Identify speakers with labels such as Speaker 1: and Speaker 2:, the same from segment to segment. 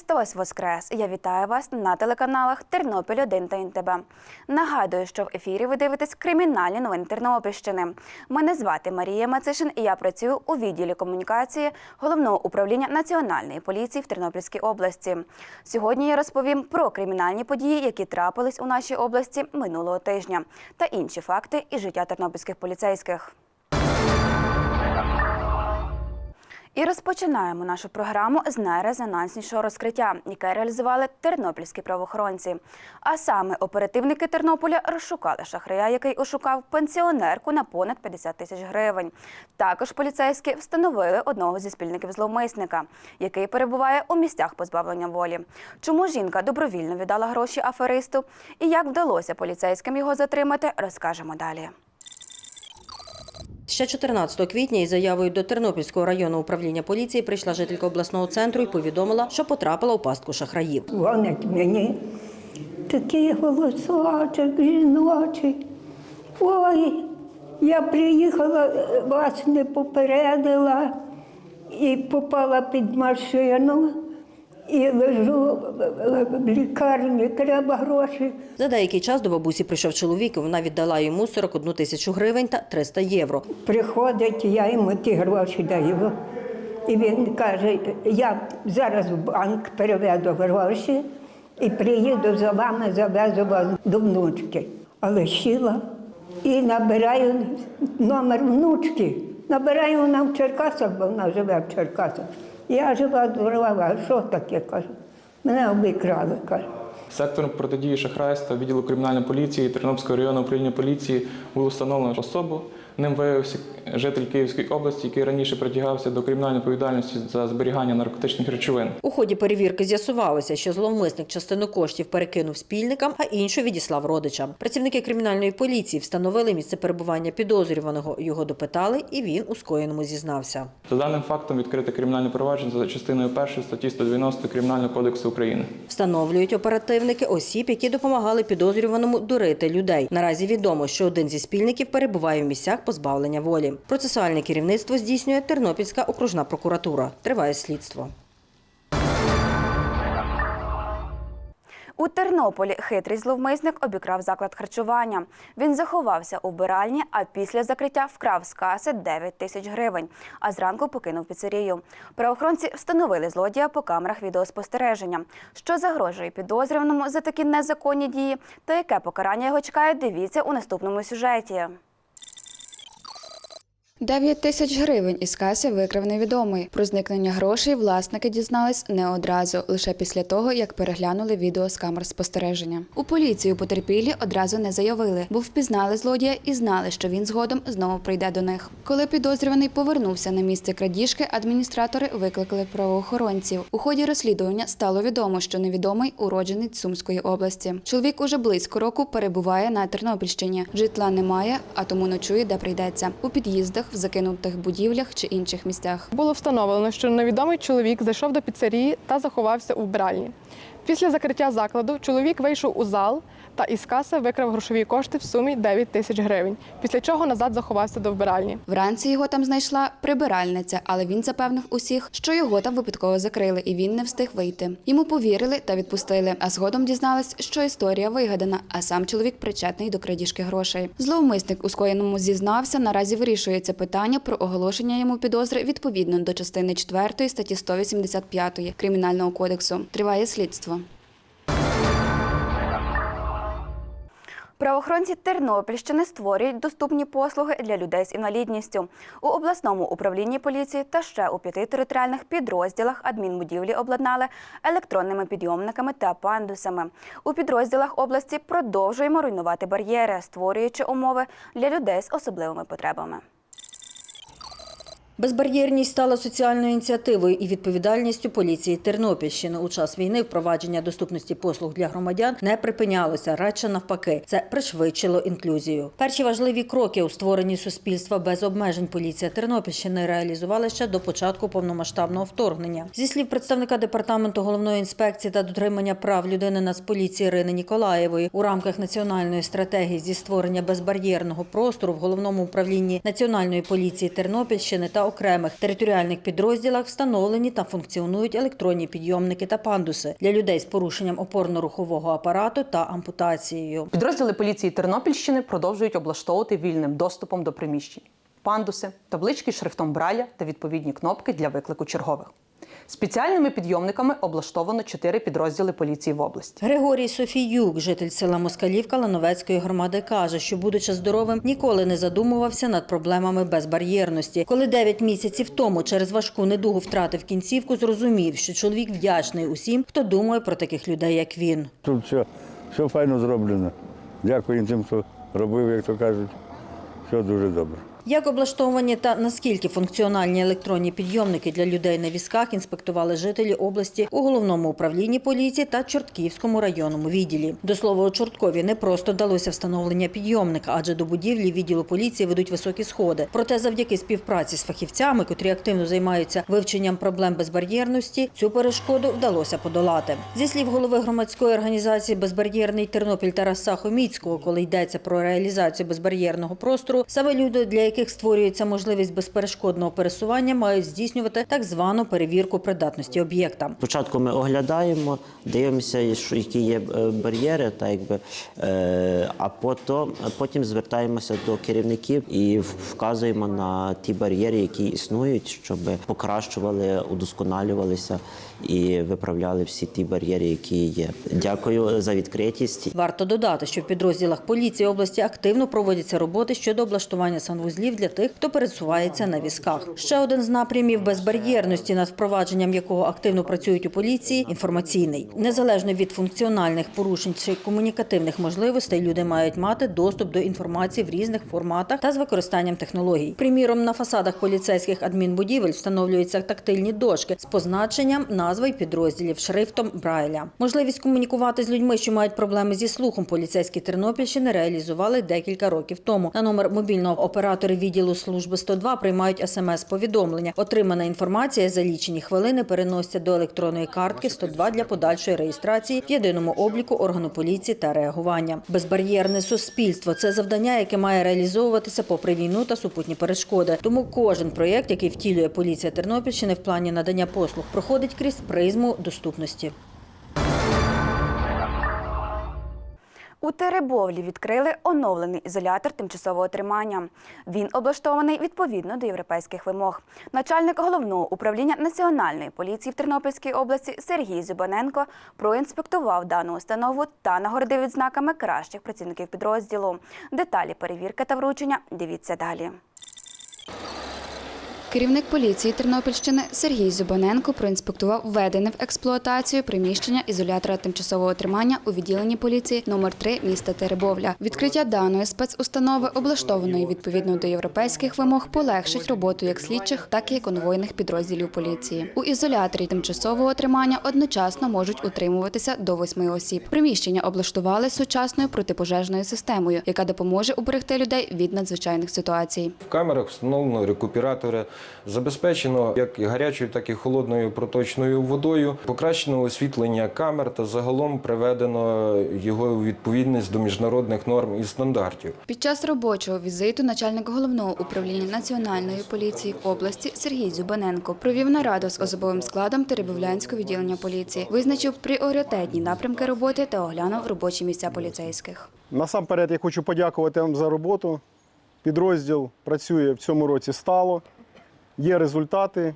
Speaker 1: Христос Воскрес! Я вітаю вас на телеканалах Тернопіль 1 та НТБ. Нагадую, що в ефірі ви дивитесь кримінальні новини Тернопільщини. Мене звати Марія Мацишин і я працюю у відділі комунікації головного управління Національної поліції в Тернопільській області. Сьогодні я розповім про кримінальні події, які трапились у нашій області минулого тижня, та інші факти із життя тернопільських поліцейських. І розпочинаємо нашу програму з найрезонанснішого розкриття, яке реалізували тернопільські правоохоронці. А саме оперативники Тернополя розшукали шахрая, який ошукав пенсіонерку на понад 50 тисяч гривень. Також поліцейські встановили одного зі спільників зловмисника, який перебуває у місцях позбавлення волі. Чому жінка добровільно віддала гроші аферисту і як вдалося поліцейським його затримати, розкажемо далі.
Speaker 2: Ще 14 квітня із заявою до Тернопільського районного управління поліції прийшла жителька обласного центру і повідомила, що потрапила у пастку шахраїв.
Speaker 3: Дзвонить мені такий голосочок жіночий. Ой, я приїхала, вас не попередила і попала під машину і лежу в лікарні, треба гроші.
Speaker 2: За деякий час до бабусі прийшов чоловік, і вона віддала йому 41 тисячу гривень та 300 євро.
Speaker 3: Приходить, я йому ті гроші даю. І він каже, я зараз в банк переведу гроші і приїду за вами, завезу вас до внучки. Але сіла і набираю номер внучки. Набираю вона в Черкасах, бо вона живе в Черкасах. Я жива здорова, що таке кажу? Мене обікрали, кажу.
Speaker 4: Сектором протидії шахрайства відділу кримінальної поліції Тернопільського районного управління поліції було встановлено особу. Ним виявився житель Київської області, який раніше притягався до кримінальної відповідальності за зберігання наркотичних речовин.
Speaker 2: У ході перевірки з'ясувалося, що зловмисник частину коштів перекинув спільникам, а іншу відіслав родичам. Працівники кримінальної поліції встановили місце перебування підозрюваного. Його допитали, і він у скоєному зізнався.
Speaker 4: За даним фактом відкрите кримінальне провадження за частиною 1 статті 190 Кримінального кодексу України.
Speaker 2: Встановлюють оперативники осіб, які допомагали підозрюваному дурити людей. Наразі відомо, що один зі спільників перебуває в місцях позбавлення волі. Процесуальне керівництво здійснює Тернопільська окружна прокуратура. Триває слідство.
Speaker 1: У Тернополі хитрий зловмисник обікрав заклад харчування. Він заховався у вбиральні, а після закриття вкрав з каси 9 тисяч гривень, а зранку покинув піцерію. Правоохоронці встановили злодія по камерах відеоспостереження. Що загрожує підозрюваному за такі незаконні дії та яке покарання його чекає, дивіться у наступному сюжеті.
Speaker 5: 9 тисяч гривень із каси викрав невідомий. Про зникнення грошей власники дізнались не одразу, лише після того, як переглянули відео з камер спостереження. У поліцію потерпілі одразу не заявили, бо впізнали злодія і знали, що він згодом знову прийде до них. Коли підозрюваний повернувся на місце крадіжки, адміністратори викликали правоохоронців. У ході розслідування стало відомо, що невідомий уродженець Сумської області. Чоловік уже близько року перебуває на Тернопільщині. Житла немає, а тому ночує, де прийдеться у під'їздах, в закинутих будівлях чи інших місцях.
Speaker 6: Було встановлено, що невідомий чоловік зайшов до піцерії та заховався у вбиральні. Після закриття закладу чоловік вийшов у зал та із каси викрав грошові кошти в сумі 9 тисяч гривень, після чого назад заховався до вбиральні.
Speaker 5: Вранці його там знайшла прибиральниця, але він запевнив усіх, що його там випадково закрили, і він не встиг вийти. Йому повірили та відпустили. А згодом дізнались, що історія вигадана, а сам чоловік причетний до крадіжки грошей. Зловмисник у скоєному зізнався. Наразі вирішується питання про оголошення йому підозри відповідно до частини 4 статті 185 кримінального кодексу. Триває слідство.
Speaker 1: Правоохоронці Тернопільщини створюють доступні послуги для людей з інвалідністю у обласному управлінні поліції та ще у п'яти територіальних підрозділах адмінбудівлі обладнали електронними підйомниками та пандусами. У підрозділах області продовжуємо руйнувати бар'єри, створюючи умови для людей з особливими потребами.
Speaker 2: Безбар'єрність стала соціальною ініціативою і відповідальністю поліції Тернопільщини. У час війни впровадження доступності послуг для громадян не припинялося, радше навпаки, це пришвидшило інклюзію. Перші важливі кроки у створенні суспільства без обмежень поліція Тернопільщини реалізувала ще до початку повномасштабного вторгнення. Зі слів представника департаменту головної інспекції та дотримання прав людини Нацполіції Ірини Ніколаєвої у рамках національної стратегії зі створення безбар'єрного простору в головному управлінні національної поліції Тернопільщини та окремих територіальних підрозділах встановлені та функціонують електронні підйомники та пандуси для людей з порушенням опорно-рухового апарату та ампутацією.
Speaker 7: Підрозділи поліції Тернопільщини продовжують облаштовувати вільним доступом до приміщень пандуси, таблички шрифтом Браля та відповідні кнопки для виклику чергових. Спеціальними підйомниками облаштовано чотири підрозділи поліції в області.
Speaker 2: Григорій Софіюк, житель села Москалівка Лановецької громади, каже, що, будучи здоровим, ніколи не задумувався над проблемами безбар'єрності. Коли 9 місяців тому через важку недугу втратив кінцівку, зрозумів, що чоловік вдячний усім, хто думає про таких людей, як він.
Speaker 8: Тут все, все файно зроблено. Дякую тим, хто робив, як то кажуть. Все дуже добре.
Speaker 2: Як облаштовані та наскільки функціональні електронні підйомники для людей на візках інспектували жителі області у головному управлінні поліції та Чортківському районному відділі. До слова, у Чорткові не просто вдалося встановлення підйомника, адже до будівлі відділу поліції ведуть високі сходи. Проте, завдяки співпраці з фахівцями, котрі активно займаються вивченням проблем безбар'єрності, цю перешкоду вдалося подолати. Зі слів голови громадської організації Безбар'єрний Тернопіль Тараса Хоміцького, коли йдеться про реалізацію безбар'єрного простору, саме люди, для яких створюється можливість безперешкодного пересування, мають здійснювати так звану перевірку придатності об'єкта.
Speaker 9: Спочатку ми оглядаємо, дивимося, що які є е, бар'єри, та якби е, а потім, потім звертаємося до керівників і вказуємо на ті бар'єри, які існують, щоб покращували, удосконалювалися і виправляли всі ті бар'єри, які є. Дякую за відкритість.
Speaker 2: Варто додати, що в підрозділах поліції області активно проводяться роботи щодо облаштування санвузлів для тих, хто пересувається на візках. Ще один з напрямів безбар'єрності, над впровадженням якого активно працюють у поліції інформаційний. Незалежно від функціональних порушень чи комунікативних можливостей, люди мають мати доступ до інформації в різних форматах та з використанням технологій. Приміром, на фасадах поліцейських адмінбудівель встановлюються тактильні дошки з позначенням назви й підрозділів шрифтом Брайля. Можливість комунікувати з людьми, що мають проблеми зі слухом, поліцейські Тернопільщини реалізували декілька років тому. На номер мобільного оператори відділу служби 102 приймають смс-повідомлення. Отримана інформація за лічені хвилини переноситься до електронної картки 102 для подальшої реєстрації в єдиному обліку органу поліції та реагування. Безбар'єрне суспільство це завдання, яке має реалізовуватися попри війну та супутні перешкоди. Тому кожен проєкт, який втілює поліція Тернопільщини в плані надання послуг, проходить крізь призму доступності.
Speaker 1: У Теребовлі відкрили оновлений ізолятор тимчасового тримання. Він облаштований відповідно до європейських вимог. Начальник головного управління національної поліції в Тернопільській області Сергій Зюбаненко проінспектував дану установу та нагородив відзнаками кращих працівників підрозділу. Деталі перевірки та вручення дивіться далі.
Speaker 5: Керівник поліції Тернопільщини Сергій Зубаненко проінспектував введене в експлуатацію приміщення ізолятора тимчасового тримання у відділенні поліції номер 3 міста Теребовля. Відкриття даної спецустанови, облаштованої відповідно до європейських вимог, полегшить роботу як слідчих, так і конвойних підрозділів поліції. У ізоляторі тимчасового тримання одночасно можуть утримуватися до восьми осіб. Приміщення облаштували сучасною протипожежною системою, яка допоможе уберегти людей від надзвичайних ситуацій.
Speaker 10: В камерах встановлено рекуператори, забезпечено як гарячою, так і холодною проточною водою, покращено освітлення камер та загалом приведено його у відповідність до міжнародних норм і стандартів.
Speaker 5: Під час робочого візиту начальник головного управління національної поліції області Сергій Зюбаненко провів нараду з особовим складом Теребовлянського відділення поліції, визначив пріоритетні напрямки роботи та оглянув робочі місця поліцейських.
Speaker 11: Насамперед я хочу подякувати вам за роботу. Підрозділ працює в цьому році стало, є результати,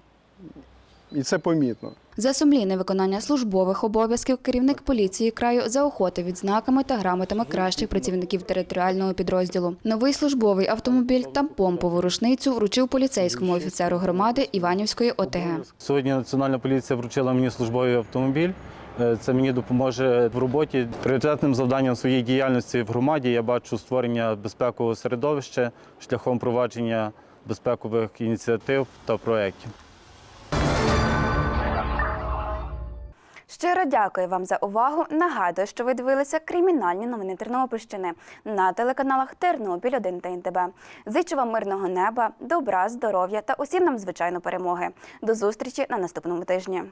Speaker 11: і це помітно.
Speaker 5: За сумлінне виконання службових обов'язків керівник поліції краю заохотив відзнаками та грамотами кращих працівників територіального підрозділу. Новий службовий автомобіль та помпову рушницю вручив поліцейському офіцеру громади Іванівської ОТГ.
Speaker 12: Сьогодні Національна поліція вручила мені службовий автомобіль. Е, Це мені допоможе в роботі. Пріоритетним завданням своєї діяльності в громаді я бачу створення безпекового середовища шляхом провадження безпекових ініціатив та проєктів.
Speaker 1: Щиро дякую вам за увагу. Нагадую, що ви дивилися кримінальні новини Тернопільщини на телеканалах Тернопіль 1 та НТБ. Зичу вам мирного неба, добра, здоров'я та усім нам звичайно перемоги. До зустрічі на наступному тижні.